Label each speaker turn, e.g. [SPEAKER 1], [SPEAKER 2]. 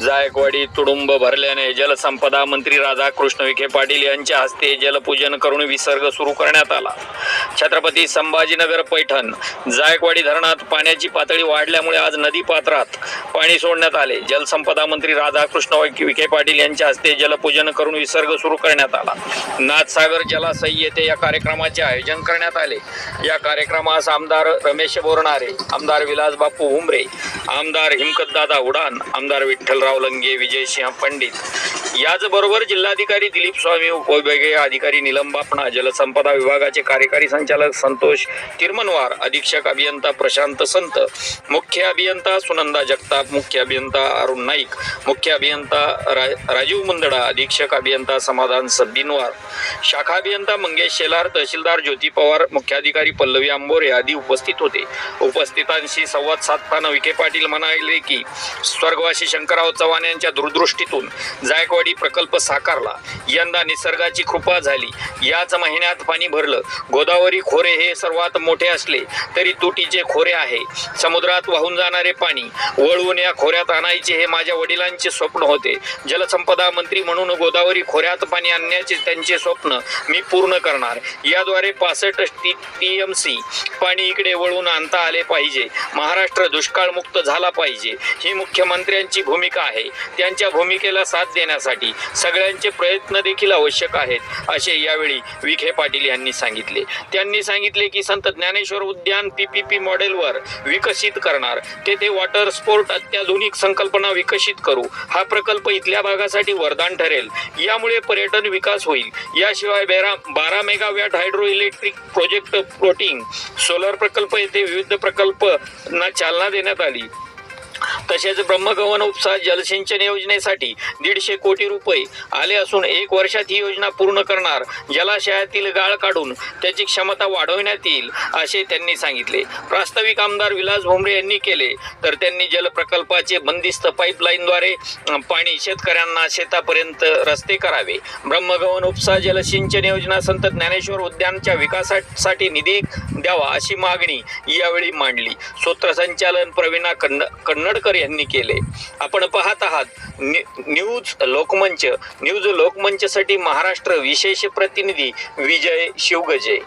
[SPEAKER 1] जायकवाडी तुडुंब भरल्याने जलसंपदा मंत्री राधाकृष्ण विखे पाटील यांच्या हस्ते जलपूजन करून विसर्ग सुरू करण्यात आला. छत्रपती संभाजीनगर पैठण जायकवाडी धरणात पाण्याची पातळी वाढल्यामुळे आज नदी पात्रात पाणी सोडण्यात आले. जलसंपदा मंत्री राधाकृष्ण विखे पाटील यांच्या हस्ते जलपूजन करून विसर्ग सुरू करण्यात आला. नाथसागर जलाशय येथे या कार्यक्रमाचे आयोजन करण्यात आले. या कार्यक्रमास आमदार रमेश बोरणारे आमदार विलास बापू हुंबरे आमदार हिमकतदादा उडान आमदार विठ्ठलराव लंगे विजयसिंह पंडित याचबरोबर जिल्हाधिकारी दिलीप स्वामी उपविभागीय अधिकारी निलम बापणा जलसंपदा विभागाचे कार्यकारी संचालक संतोष तिरमनवार अधीक्षक अभियंता प्रशांत संत मुख्य अभियंता सुनंदा जगताप मुख्य अभियंता अरुण नाईक मुख्य अभियंता रा राजीव मुंदडा अधीक्षक अभियंता समाधान सब्बिनवार शाखा अभियंता मंगेश शेलार तहसीलदार ज्योती पवार मुख्याधिकारी पल्लवी आंबोरे आदी उपस्थित होते. उपस्थितांशी संवाद साधताना विखे पाटील म्हणाले की स्वर्गवासी शंकरराव चव्हाण यांच्या दूरदृष्टीतून जायकवाड प्रकल्प साकारला. यंदा निसर्गाची कृपा झाली. याच महिन्यात पाणी भरलं. गोदावरी खोरे हे सर्वात मोठे असले तरी तुटीचे खोरे आहे. समुद्रात वाहून जाणारे पाणी वळवून या खोऱ्यात आणायचे हे माझ्या वडिलांचे स्वप्न होते. जलसंपदा मंत्री म्हणून गोदावरी खोऱ्यात पाणी आणण्याचे त्यांचे स्वप्न मी पूर्ण करणार. याद्वारे पासष्ट टी एम सी पाणी इकडे वळून आणता आले पाहिजे. महाराष्ट्र दुष्काळमुक्त झाला पाहिजे. ही मुख्यमंत्र्यांची भूमिका आहे. त्यांच्या भूमिकेला साथ देण्यासाठी सगळ्यांचे प्रयत्न देखील आवश्यक आहेत असे यावेळी विखे पाटील यांनी सांगितले. त्यांनी सांगितले की संत ज्ञानेश्वर उद्यान पीपीपी मॉडेलवर विकसित करणार. तेथे वॉटर स्पोर्ट अत्याधुनिक संकल्पना विकसित करू. हा प्रकल्प इथल्या भागासाठी वरदान ठरेल. यामुळे पर्यटन विकास होईल. याशिवाय बेरा बारा megawatt hydro electric project floating solar प्रकल्प येथे विविध प्रकल्पना चालना देण्यात आली. तसेच ब्रह्मगवन उपसा जलसिंचन योजनेसाठी दीडशे कोटी रुपये आले असून एक वर्षात ही योजना पूर्ण करणार. जलाशयातील गाळ काढून त्याची क्षमता वाढवण्यात येईल असे त्यांनी सांगितले. प्रास्ताविक आमदार विलास भोंबरे यांनी केले. तर त्यांनी जलप्रकल्पाचे बंदिस्त पाईपलाईनद्वारे पाणी शेतकऱ्यांना शेतापर्यंत रस्ते करावे. ब्रह्मगवन उपसा जलसिंचन योजना संत ज्ञानेश्वर उद्यानच्या विकासासाठी निधी द्यावा अशी मागणी यावेळी मांडली. सूत्रसंचालन प्रवीणा कन्न कन्नडकर यांनी केले. आपण पाहत आहात न्यू- न्यूज लोकमंच न्यूज लोकमंचसाठी महाराष्ट्र विशेष प्रतिनिधी विजय शिवगजे.